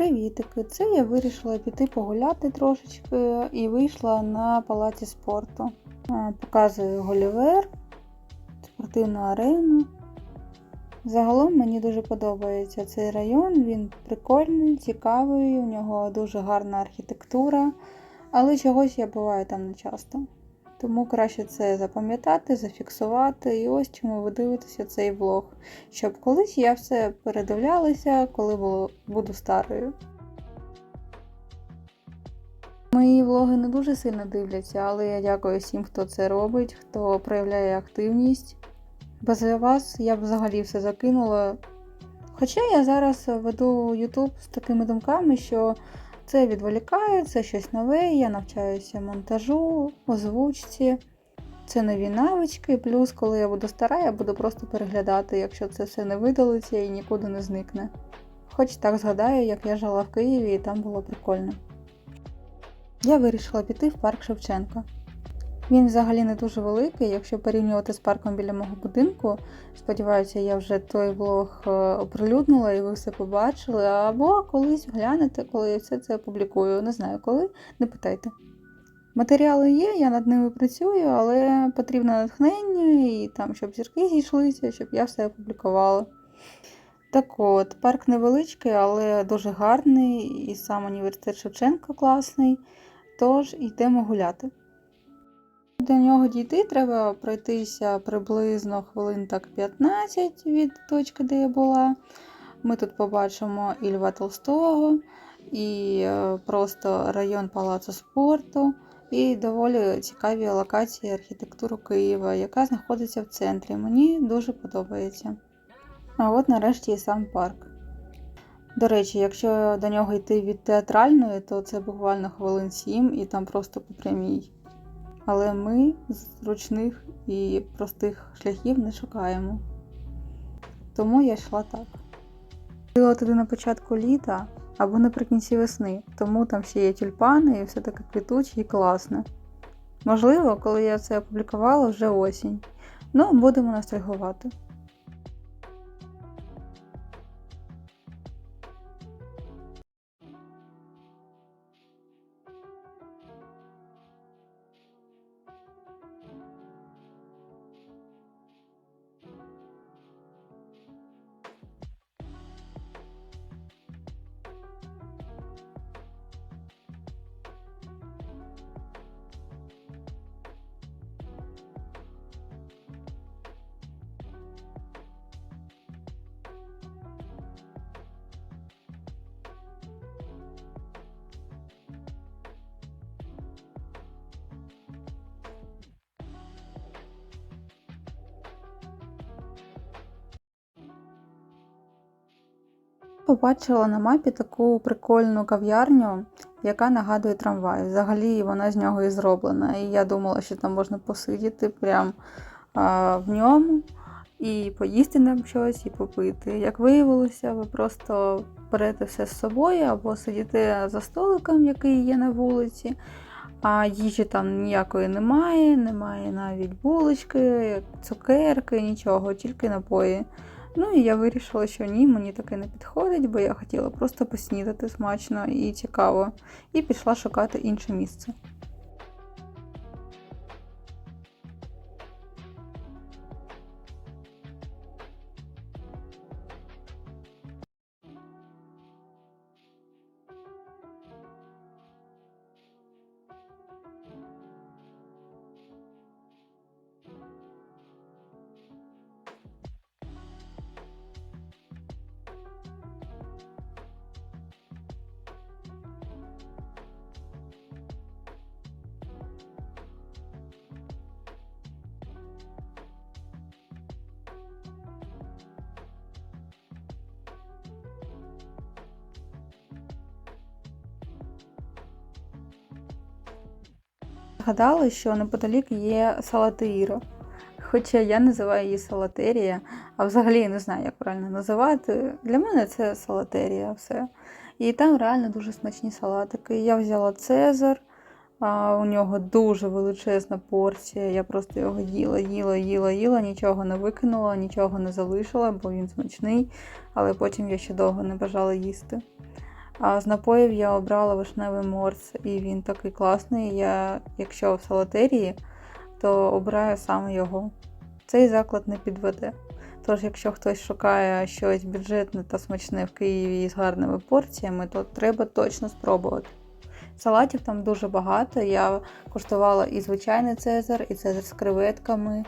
Привітики! Це я вирішила піти погуляти трошечки і вийшла на палаці спорту. Е, Показую Голівер, спортивну арену. Загалом мені дуже подобається цей район, він прикольний, цікавий, у нього дуже гарна архітектура, але чогось я буваю там не часто. Тому краще це запам'ятати, зафіксувати. І ось чому ви дивитеся цей влог. Щоб колись я все передивлялася, коли буду старою. Мої влоги не дуже сильно дивляться, але я дякую всім, хто це робить, хто проявляє активність. Без вас я б взагалі все закинула. Хоча я зараз веду YouTube з такими думками, що це відволікає, це щось нове, я навчаюся монтажу, озвучці. Це нові навички, плюс, коли я буду стара, я буду просто переглядати, якщо це все не видалиться і нікуди не зникне. Хоч так згадаю, як я жила в Києві і там було прикольно. Я вирішила піти в парк Шевченка. Він взагалі не дуже великий, якщо порівнювати з парком біля мого будинку. Сподіваюся, я вже той влог е, оприлюднила і ви все побачили. Або колись глянете, коли я все це опублікую. Не знаю коли, не питайте. Матеріали є, я над ними працюю, але потрібно натхнення і там, щоб зірки зійшлися, щоб я все опублікувала. Так от, парк невеличкий, але дуже гарний, і сам університет Шевченка класний. Тож йдемо гуляти. До нього дійти треба пройтися приблизно хвилин так 15 від точки, де я була. Ми тут побачимо і Льва Толстого, і е, просто район Палацу спорту, і доволі цікаві локації архітектури Києва, яка знаходиться в центрі. Мені дуже подобається. А от нарешті і сам парк. До речі, якщо до нього йти від театральної, то це буквально хвилин 7 і там просто по прямій. Але ми зручних і простих шляхів не шукаємо. Тому я йшла так. Ходила туди на початку літа або наприкінці весни, тому там ще є тюльпани і все таке квітуче і класне. Можливо, коли я це опублікувала, вже осінь. Ну, будемо ностальгувати. Побачила на мапі таку прикольну кав'ярню, яка нагадує трамвай. Взагалі вона з нього і зроблена. І я думала, що там можна посидіти прям а, в ньому і поїсти нам щось, і попити. Як виявилося, ви просто берете все з собою або сидіте за столиком, який є на вулиці. А їжі там ніякої немає, немає навіть булочки, цукерки, нічого, тільки напої. Ну і я вирішила, що ні, мені таке не підходить, бо я хотіла просто поснідати смачно і цікаво, і пішла шукати інше місце. Згадали, що неподалік є салатеїра. Хоча я називаю її салатерія, а взагалі не знаю, як правильно називати. Для мене це салатерія все. І там реально дуже смачні салатики. Я взяла Цезар, а у нього дуже величезна порція. Я просто його їла, їла, їла, їла, нічого не викинула, нічого не залишила, бо він смачний, але потім я ще довго не бажала їсти. А з напоїв я обрала вишневий морс, і він такий класний. Я, якщо в салатерії, то обираю саме його. Цей заклад не підведе. Тож, якщо хтось шукає щось бюджетне та смачне в Києві з гарними порціями, то треба точно спробувати. Салатів там дуже багато. Я куштувала і звичайний цезар, і цезар з креветками,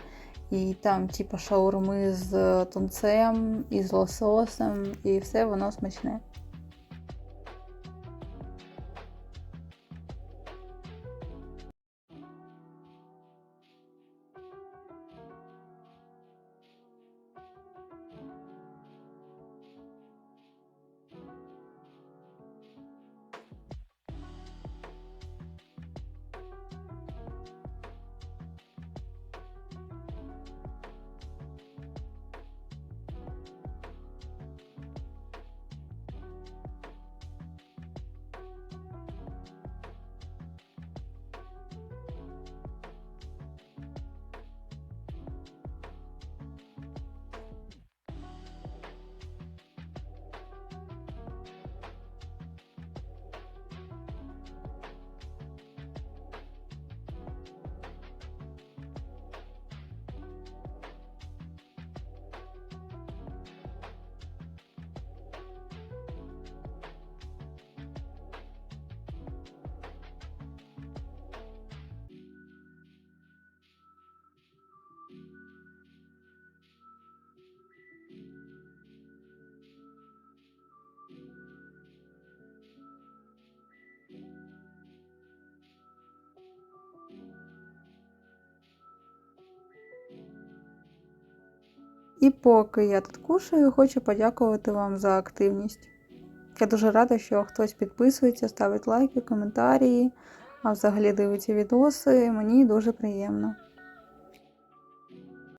і там, типу, шаурми з тунцем, і з лососем, і все воно смачне. І поки я тут кушаю, хочу подякувати вам за активність. Я дуже рада, що хтось підписується, ставить лайки, коментарі, а взагалі дивиться відоси. Мені дуже приємно.